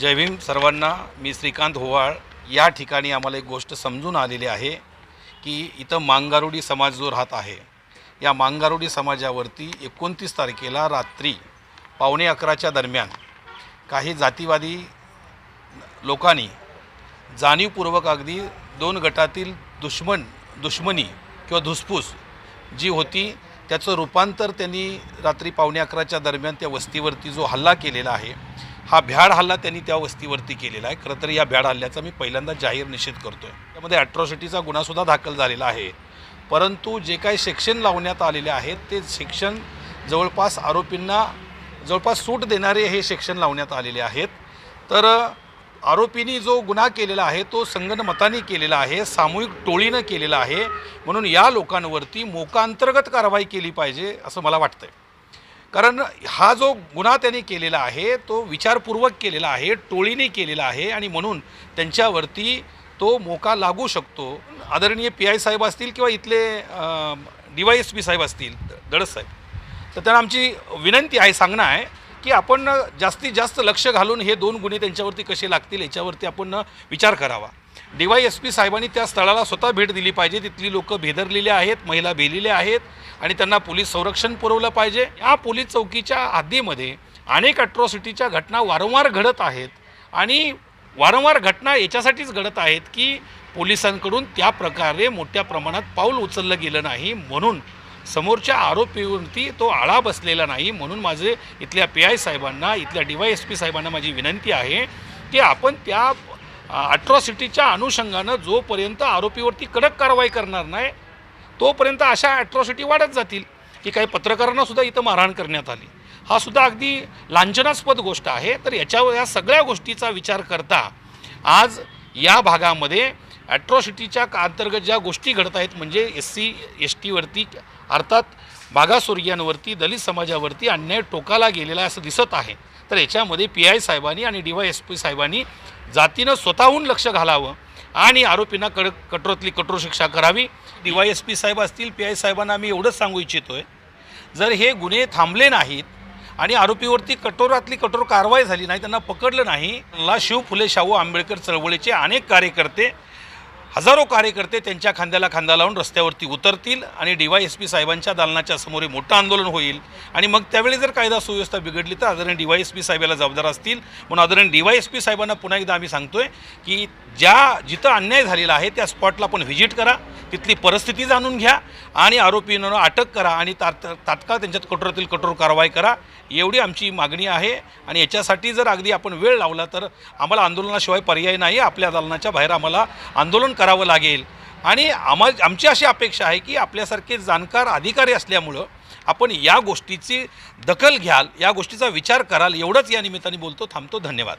जय भीम सर्वांना मी श्रीकांत होवाळ. या ठिकाणी आम्हाला एक गोष्ट समजून आलेली आहे की इथं मांगारुडी समाज जो राहत आहे या मांगारुडी समाजावरती एकोणतीस तारखेला रात्री पावणे अकराच्या दरम्यान काही जातीवादी लोकांनी जाणीवपूर्वक अगदी दोन गटातील दुश्मन दुश्मनी किंवा धुसफूस जी होती त्याचं रूपांतर त्यांनी रात्री पावणे अकराच्या दरम्यान त्या वस्तीवरती जो हल्ला केलेला आहे हा भ्याड हल्ला त्यांनी त्या वस्तीवरती केलेला आहे. खरं तर या भ्याड हल्ल्याचा मी पहिल्यांदा जाहीर निषेध करतो आहे त्यामध्ये ॲट्रॉसिटीचा गुन्हासुद्धा दाखल झालेला आहे. परंतु जे काही सेक्शन लावण्यात आलेले आहेत ते सेक्शन जवळपास आरोपींना जवळपास सूट देणारे हे सेक्शन लावण्यात आलेले आहेत. तर आरोपींनी जो गुन्हा केलेला आहे तो संगणमताने केलेला आहे सामूहिक टोळीनं केलेला आहे. म्हणून या लोकांवरती मोकांतर्गत कारवाई केली पाहिजे असं मला वाटतं कारण हा जो गुन्हा त्यांनी केलेला आहे तो विचारपूर्वक केलेला आहे टोळीने केलेला आहे आणि म्हणून त्यांच्यावरती तो मोका लागू शकतो. आदरणीय पी आय साहेब असतील किंवा इथले डी वाय एस पी साहेब असतील दडस साहेब. तर त्यांना आमची विनंती आहे सांगणं आहे की आपण जास्तीत जास्त लक्ष घालून हे दोन गुन्हे त्यांच्यावरती कसे लागतील याच्यावरती आपण विचार करावा. डी वाय एस पी साहेबांनी त्या स्थळाला स्वतः भेट दिली पाहिजे. तिथली लोकं भेदरलेली आहेत महिला भेलेल्या आहेत आणि त्यांना पोलीस संरक्षण पुरवलं पाहिजे. या पोलीस चौकीच्या हद्दीमध्ये अनेक अट्रॉसिटीच्या घटना वारंवार घडत आहेत आणि वारंवार घटना याच्यासाठीच घडत आहेत की पोलिसांकडून त्या प्रकारे मोठ्या प्रमाणात पाऊल उचललं गेलं नाही म्हणून समोरच्या आरोपीवरती तो आळा बसलेला नाही म्हणून माझे इथल्या पी आय साहेबांना इथल्या डी वाय एस पी साहेबांना माझी विनंती आहे की आपण त्या अट्रॉसिटीच्या अनुषंगानं जोपर्यंत आरोपीवरती कडक कारवाई करणार नाही तोपर्यंत अशा ॲट्रॉसिटी वाढत जातील की काही पत्रकारांना सुद्धा इथं मारहाण करण्यात आली. हा सुद्धा अगदी लांछनास्पद गोष्ट आहे. तर याच्यावर या सगळ्या गोष्टीचा विचार करता आज या भागामध्ये ॲट्रॉसिटीच्या का अंतर्गत ज्या गोष्टी घडत आहेत म्हणजे एस सी एस टीवरती अर्थात मागासवर्गीयांवरती दलित समाजावरती अन्याय टोकाला गेलेला आहे असं दिसत आहे. तर याच्यामध्ये पी आय साहेबांनी आणि डी वाय एस पी साहेबांनी जातीनं स्वतःहून लक्ष घालावं आणि आरोपींना कडक कठोरातली कठोर शिक्षा करावी. डी वाय एस पी साहेब असतील पी आय साहेबांना आम्ही एवढंच सांगू इच्छितो आहे जर हे गुन्हे थांबले नाहीत आणि आरोपीवरती कठोरातली कठोर कारवाई झाली नाही त्यांना पकडलं नाही ला शिव फुले शाहू आंबेडकर चळवळीचे अनेक कार्यकर्ते हजारो कार्यकर्ते त्यांच्या खांद्याला खांदा लावून रस्त्यावरती उतरतील आणि डी वाय एस पी साहेबांच्या दालनाच्या समोर हे मोठं आंदोलन होईल. आणि मग त्यावेळी जर कायदा सुव्यवस्था बिघडली तर आदरणीय डी वाय एस पी साहेबाला जबाबदार असतील. म्हणून आदरणीय डी वाय एस पी साहेबांना पुन्हा एकदा आम्ही सांगतोय की ज्या जिथं अन्याय झालेला आहे त्या स्पॉटला आपण व्हिजिट करा. तिथली परिस्थिती जाणून घ्या आणि आरोपींना अटक करा आणि तात तात्काळ त्यांच्यात कठोरातील कठोर कारवाई करा. एवढी आमची मागणी आहे आणि याच्यासाठी जर अगदी आपण वेळ लावला तर आम्हाला आंदोलनाशिवाय पर्याय नाही. आपल्या दालनाच्या बाहेर आम्हाला आंदोलन करावं लागेल. आणि आम्हा आमची अशी अपेक्षा आहे की आपल्यासारखे जाणकार अधिकारी असल्यामुळं आपण या गोष्टीची दखल घ्याल या गोष्टीचा विचार कराल. एवढंच या निमित्ताने बोलतो. थांबतो. धन्यवाद.